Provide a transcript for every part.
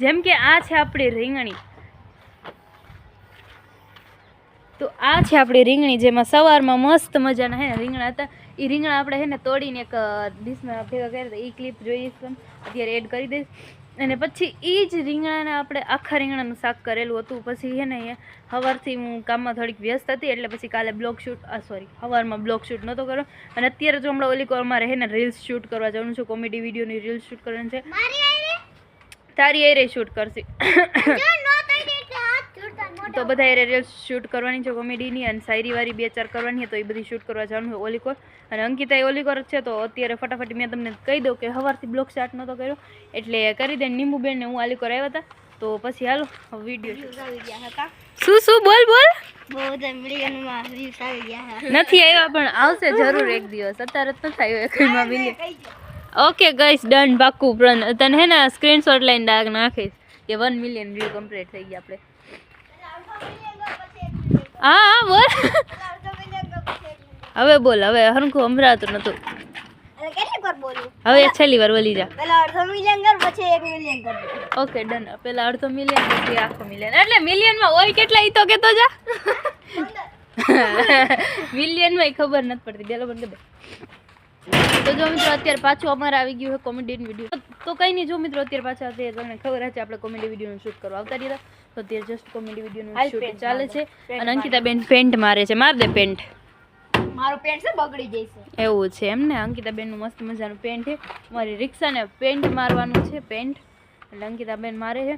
જેમ કે આ છે આપણી રીંગણી. તો આ છે આપણી રીંગણી જેમાં સવારમાં મસ્ત મજાના હે રીંગણા હતા. એ રીંગણા આપણે હે ને તોડીને એક ડીશમાં ભેગા કર્યા એ ક્લિપ જોઈએ અત્યારે એડ કરી દઈશ. અને પછી એ જ રીંગણાને આપણે આખા રીંગણાનું શાક કરેલું હતું. પછી હે ને સવારથી હું કામમાં થોડીક વ્યસ્ત હતી, એટલે પછી કાલે બ્લોગ શૂટ આ સોરી સવારમાં બ્લોગ શૂટ નહોતો કર્યો. અને અત્યારે જો હમણાં ઓલી કોલ મારે હે ને રીલ્સ શૂટ કરવા જવાનું છે કોમેડી વિડીયોની રીલ્સ શૂટ કરવાની છે. તારી એરે શૂટ કરશે. તો બધા એરે રીલ્સ શૂટ કરવાની છે કોમેડીની અને શાયરીવાળી બે ચાર કરવાની તો એ બધી શૂટ કરવા જવાનું છે ઓલીકોર. અને અંકિતા એ ઓલીકોર છે તો અત્યારે ફટાફટ મેં તમને કહી દઉં કે સવારથી બ્લોક સ્ટાર્ટ નહોતો કર્યો એટલે કરી દે નીંબુબેન ને હું આલીકોર આવ્યા હતા. તો પછી હાલો વીડિયો શું શું બોલ બોલ. નથી આવ્યા પણ આવશે જરૂર એક દિવસ. અત્યારે જ નથી આવ્યો ઓકે ગઈસ ડન પાક્કું પણ તને હે ને સ્ક્રીનશોટ લઈને ડાક નાખીશ કે વન મિલિયન વ્યૂ કમ્પ્લીટ થઈ ગયા આપણે હા હા બોલ હવે બોલ હવે હરખું સંભળાતું નતું અરે કેટલી વાર બોલું હવે એક છેલ્લી વાર બોલી જા પહેલા અડધો મિલિયન કર પછી એક મિલિયન કર દો ઓકે ડન પેલા અડધો મિલિયન પછી આખો મિલિયન એટલે મિલિયનમાં હોય કેટલા ઈ તો કેતો જા મિલિયનમાં ખબર નથી પડતી બેલો બંધ કરી દે તો જો મિત્રો અત્યારે પાછું અમારે આવી ગયું છે કોમેડી વીડિયો તો કંઈ નહીં જો મિત્રો અત્યારે પાછા અત્યારે તમને ખબર છે આપણે કોમેડી વિડીયોનું શૂટ કરવા આવતા રહ્યા. તો અત્યારે જસ્ટ કોમેડી વિડીયોનું હાલ શૂટ ચાલે છે. અને અંકિતાબેન પેન્ટ મારે છે. માર દે પેન્ટ. મારું પેન્ટ છે બગડી જશે એવું છે એમ ને? અંકિતાબેનનું મસ્ત મજાનું પેન્ટ છે. મારી રિક્ષાને પેન્ટ મારવાનું છે પેન્ટ. એટલે અંકિતાબેન મારે છે.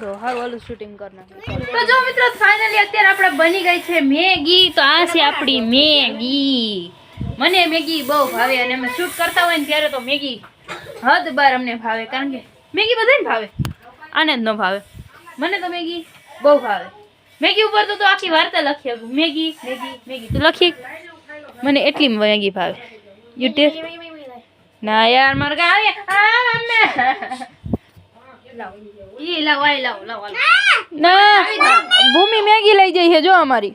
તો હારું ઓલું શૂટિંગ કરી તો જો મિત્રો ફાઇનલી અત્યારે આપણે બની ગઈ છે મેગી. તો આ છે આપણી મેગી. મને મેગી બહુ ભાવે અને અમે શૂટ કરતા હોય ને ત્યારે તો મેગી હદ બાર અમને ભાવે. કારણ કે મેગી બધાને ભાવે. આને જ ન ભાવે. મને તો મેગી બહુ ભાવે. મેગી ઉપર તો આખી વાર્તા લખી શકું મેગી મેગી મેગી. તું લખી. મને એટલી મેગી ભાવે. યુ ટેસ્ટ ના યાર મારે કા આવે. આ મમ્મે ઈ લાવ આઈ લાવ લાવ. ના ભૂમિ મેગી લઈ જઈ છે જો અમારી.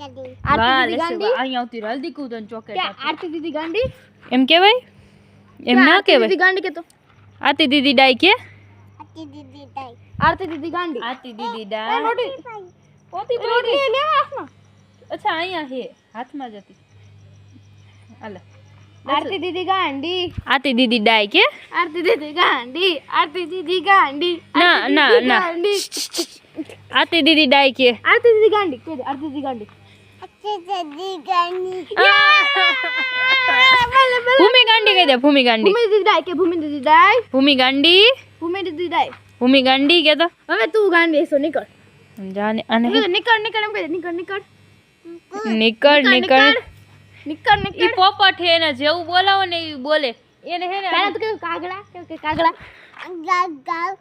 ભૂમિ કદી વાહ, આરતી દીદી લસુ, ગાંડી અહીંયા આવતી હલ્દી કૂદન ચોકેટ ક્યાં આરતી દીદી ગાંડી એમ કેવાય એમ ના આરતી કહેવાય દીદી ગાંડી કે તો આતી દીદી ડાય કે આટે દીદી તાઈ આરતી દીદી ગાંડી આતી દીદી એ ડાય રોટી પોતી રોટી લેવા હાથમાં અચ્છા અહીંયા હે હાથમાં જ હતી હાલે આરતી દીદી ગાંડી આતી દીદી ડાય કે આરતી દીદી ગાંડી આરતી દીદી ગાંડી ના, આરતી ના, દીદી ના. ગાંડી. આતી દીદી ડાય કે આરતી દીદી ગાંડી કહી દે આરતી દીદી ગાંડી આટે દીદી ગાની ભૂમિ ગાંડી કહી દે ભૂમિ ગાંડી ભૂમિ દીદી ડાય કે ભૂમિ દીદી ડાય ભૂમિ ગાંડી ભૂમિ દીદી ડાય ભૂમિ ગાંડી કે તો હવે તું ગાંડી છો નીકળ જાને આને નીકળ નીકળ નીકળ એમ કહી દે નીકળ નીકળ નીકળ નીકળ નીકળ ઈ નીકળ પોપટ હે ને જેવું બોલાવો ને ઈ બોલે એને હે ને પહેલા તો કેવું કાગડા કેવું કે કાગડા ગાવ ગાવ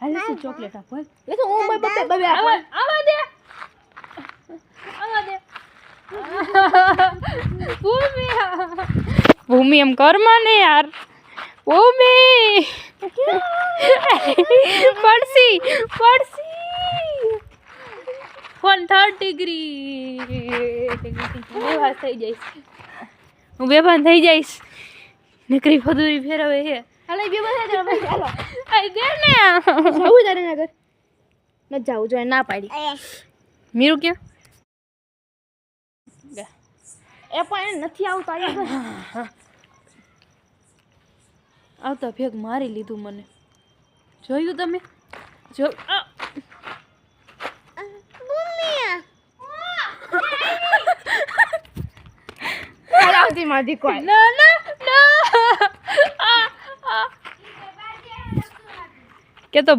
હાલે શું ચોકલેટ આપ બોલ એ તો હું બબે બબે આવા આવા દે આવા દે ભૂમિ. ભૂમિ એમ કરમાં ને યાર. ભૂમિ. પડસી પડસી ફોન થર્ડ ડિગ્રી બેભાન થઈ જઈશ. હું બેભાન થઈ જઈશ. નકરી ફદુરી ફેરવે હે. હાલે બેભાન થઈ જાય હાલો. આઈ દે ને જવું તારે નગર ન જાવું જોઈએ ના પાડી. મીરું ક્યાં? એ પણ નથી આવતા આવતા ભેગ મારી લીધું મને. જોયું તમે? જો આવતી મારી કોઈ. ના ના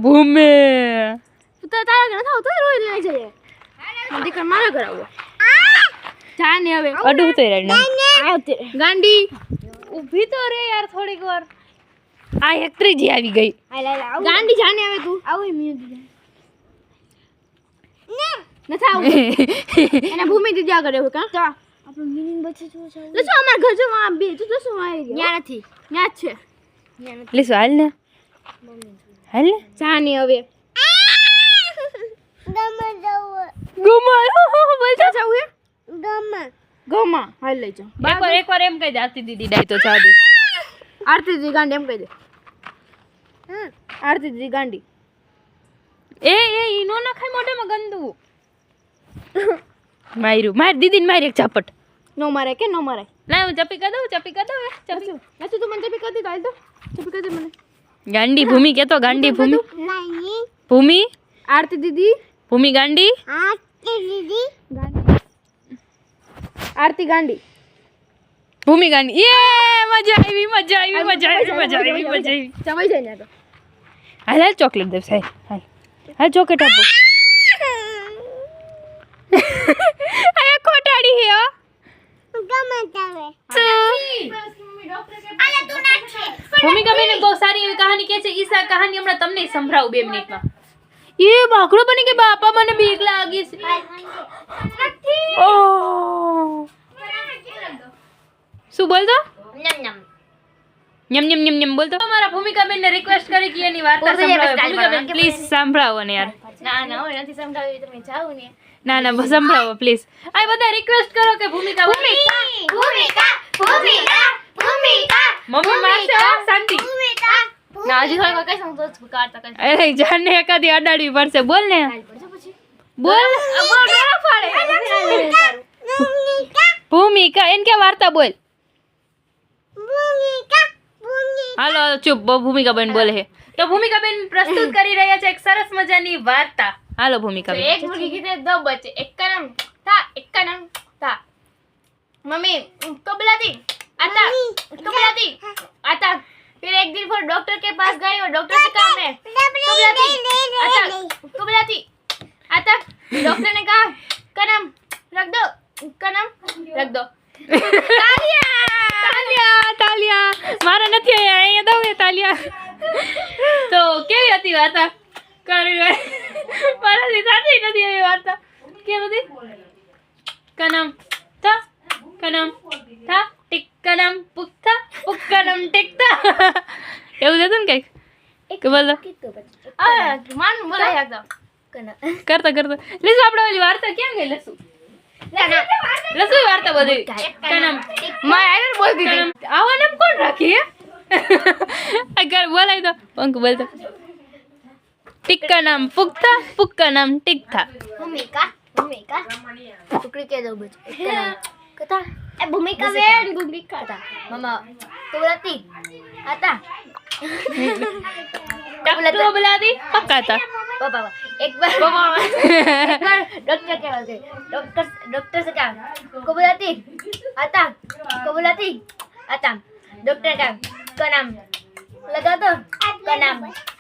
ભૂમે. તારા ઘરે થાવ તો રોઈ લઈ જઈએ. મારા ઘરે આવો. જા ને હવે અડું તો રેડ આવતી ગાંડી ઊભી તો રે યાર થોડીક વાર આ એક ત્રીજી આવી ગઈ ગાંડી જા ને હવે તું આવું મ્યુઝિક નથી આવું એને ભૂમિ દીદી આગળ એવું કા આપણું મીનિંગ બચે જો તો શું અમાર ઘર જો આ બે તું તો શું આવી ગયો ન્યા નથી ન્યા જ છે લીસુ હાલ ને હાલ ને જા ને હવે ગમે જવું ગુમાયો બોલતા જાવું હે ગમે. ગમા. હાલ લઈ જાઓ. એકવાર એકવાર એમ કહી દે આરતી દીદી ડાય તો ચા દે આરતી દીદી ગાંડી એમ કહી દે. હા. આરતી દીદી ગાંડી. એ એ ઈ નો નખાય મોઢામાં ગંદુ. માર્યું માર દીદીને મારી એક ઝાપટ. નો મારે કે નો મારે? ના હું ચપી કરી દઉં ચપી કરી દઉં ચપી નથી તું મને ચપી કરી દે હાલ તો ચપી કરી દે મને. ગાંડી ભૂમિ કેતો ગાંડી ભૂમિ? ભૂમિ? આરતી દીદી? ભૂમિ ગાંડી? આરતી દીદી. ગાંડી. આરતી ગાંડી ભૂમિ ગાંડી એ મજા આવી મજા આવી મજા આવી મજા આવી મજા આવી જમાઈ જાય ને તો હાલ હાલ ચોકલેટ દેવ સાહેબ હાલ હાલ ચોકલેટ આપો આ ખોટાડી હે હો. ગમે તાવે ભૂમિકા બેન બહુ સારી એવી કહાની કહે છે ઈ સા કહાની હમણાં તમને સંભળાવું બે મિનિટમાં એ બાકડો બની કે બાપા મને બીક લાગી છે ઓહ. શું બોલતો યમ યમ યમ યમ બોલતો અમારા ભૂમિકાબેન ને રિક્વેસ્ટ કરી કે એની વાર્તા સંભળાવો ભૂમિકાબેન પ્લીઝ સંભળાવો ને યાર ના ના હું નથી સંભળાવી તમે જાઓ ને ના ના સંભળાવો પ્લીઝ આ બધા રિક્વેસ્ટ કરો કે ભૂમિકા ભૂમિકા ભૂમિકા ભૂમિકા ભૂમિકા મમ્મી મારશે શાંતિ ભૂમિકા ના હજી થોડું કઈ સમજો કાઢતા કઈ અરે જાને એકાદી અડાડવી પડશે બોલ ને પડશે પછી બોલ ભૂમિકા એને કે વાર્તા બોલ ભૂમિકા ભૂમિકા હાલો હાલો ચૂપ બહુ ભૂમિકા બેન બોલે છે તો ભૂમિકા બેન પ્રસ્તુત કરી રહ્યા છે એક સરસ મજાની વાર્તા હાલો ભૂમિકા બેન એક મુર્ગી કીધે દો બચ્ચે એક का नाम था एक का नाम था मम्मी कबलाती आता कबलाती आता फिर एक दिन फिर डॉक्टर के पास गई और डॉक्टर से कहा मैं कबलाती आता कबलाती आता डॉक्टर ने कहा का नाम रख दो का नाम रख दो તાલિયા તાલિયા મારે નથી અહીંયા અહીંયા દઉં એ તાલિયા તો કેવી હતી વાર્તા કરી મારાથી સાચી નથી એવી વાર્તા કેવી હતી કનમ તા કનમ થા ટીક કનમ પુખ્તા પુક કનમ ટીકતા એવું જ હતું ને કંઈક કે બોલો आ मान बोला था करता करता। लिस आपड़ा वाली वार्ता क्या गेल लसु? लसु वार्ता बदी कनम मैं आयर बोल दी कनम आवन हम कौन रखी है? अगर बोला तो? पंख बोल दो टिक का नाम पुक था पुक का नाम टिक था भूमिका भूमिका. टुकड़ी के दो बच कता ए भूमिका वेन भूमिका था मामा तो बोला आता. ડોક્ટરો બોલાવી પકાતા એક બાર એક બાર ડોક્ટર કહેવા ગઈ ડોક્ટર ડોક્ટર હતા કબૂલાતી હતા કબૂલાતી હતા ડોક્ટર કામ કનામ લગા દો કનામ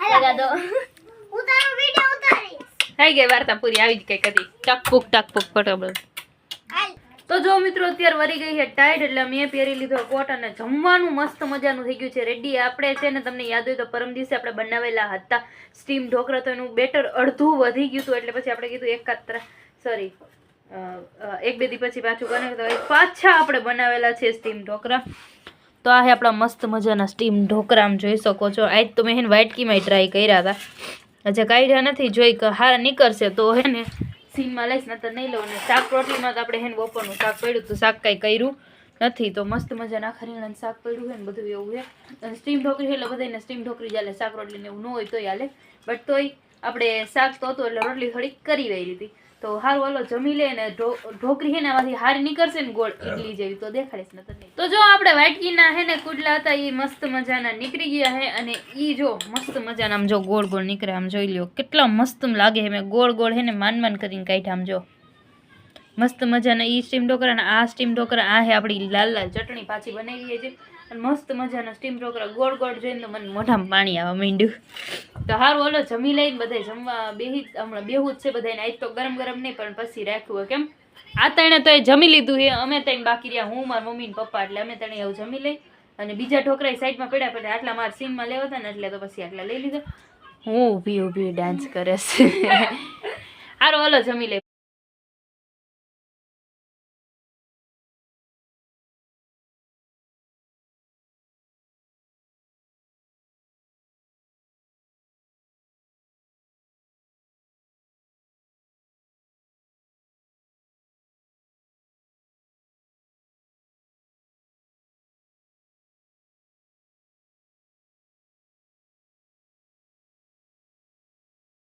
લગા દો ઉતારો વિડિયો ઉતારી થઈ ગઈ વાર્તા પૂરી આવી જ કઈ કદી ટકપુક ટકપુક પટકપુક તો જો મિત્રો, અત્યારે વરી ગઈ છે ટાઈડ એટલે મેં પહેરી લીધો કોટ અને જમવાનું મસ્ત મજાનું થઈ ગયું છે. રેડી આપણે છે ને, તમને યાદ હોય તો પરમ દિવસે આપણે બનાવેલા હતા સ્ટીમ ઢોકળા, તો એનું બેટર અડધું વધી ગયું હતું, એટલે પછી આપણે કીધું એકાત્ર સોરી એક બે દી પછી પાછું બને તો પાછા આપણે બનાવેલા છે સ્ટીમ ઢોકળા. તો આ છે આપણા મસ્ત મજાના સ્ટીમ ઢોકળા જોઈ શકો છો. આજ તો મેં એને વ્હાઈટ કીમાં ટ્રાય કર્યા હતા. હજી કાઢ્યા નથી જોઈ હારા નીકળશે તો હે ને સીનમાં લઈશ ને તો નહીં લઉં. ને શાક રોટલીમાં તો આપણે હેન બપોરનું શાક પડ્યું, તો શાક કાંઈ કર્યું નથી. તો મસ્ત મજાના ખરીણાનું શાક પડ્યું હોય ને બધું એવું છે. અને સ્ટીમ ઢોકળી છે એટલે બધાને સ્ટીમ ઢોકળી ચાલે શાક રોટલી ને એવું ન હોય તોય હાલે. બટ તોય આપણે શાક તો હતું એટલે રોટલી થોડીક કરી વહી હતી. તો હારું હાલો જમી લે ને ઢોકરી હે ને આમાંથી હારી નીકળશે ને ગોળ ઇડલી જેવી તો દેખાડીશ નહીં. તો જો આપણે વાટકીના હે ને કુડલા હતા એ મસ્ત મજાના નીકળી ગયા હે અને એ જો મસ્ત મજાના આમ જો ગોળ ગોળ નીકળે આમ જોઈ લ્યો કેટલા મસ્ત લાગે હે મેં ગોળ ગોળ હે ને માન માન કરીને કાઢ્યા આમ જો. મસ્ત મજાના ઈ સ્ટીમ ઢોકળા અને આ સ્ટીમ ઢોકળા આ હે આપણી લાલ લાલ ચટણી પાછી બનાવી છે. અને મસ્ત મજાનો સ્ટીમ ઢોકળા ગોળ ગોળ જોઈને તો મને મોઢામાં પાણી આવવા માંડ્યું. તો હારું ઓલો જમી લઈને બધા જમવા બેહી, હમણાં બેહું જ છે બધાને આજ તો ગરમ ગરમ નહીં, પણ પછી રાખ્યું કેમ? આ તણે તો એ જમી લીધું છે. અમે તઈને બાકી રહ્યા. હું, મારા મમ્મી ને પપ્પા, એટલે અમે તણે એવું જમી લઈ અને બીજા ઢોકરા સાઈડમાં પડ્યા પડે આટલા મારા સીનમાં લેવા હતા ને એટલે તો પછી આટલા લઈ લીધા. હું ઊભી ઊભી ડાન્સ કરે છે. હારું, હાલો, જમી લે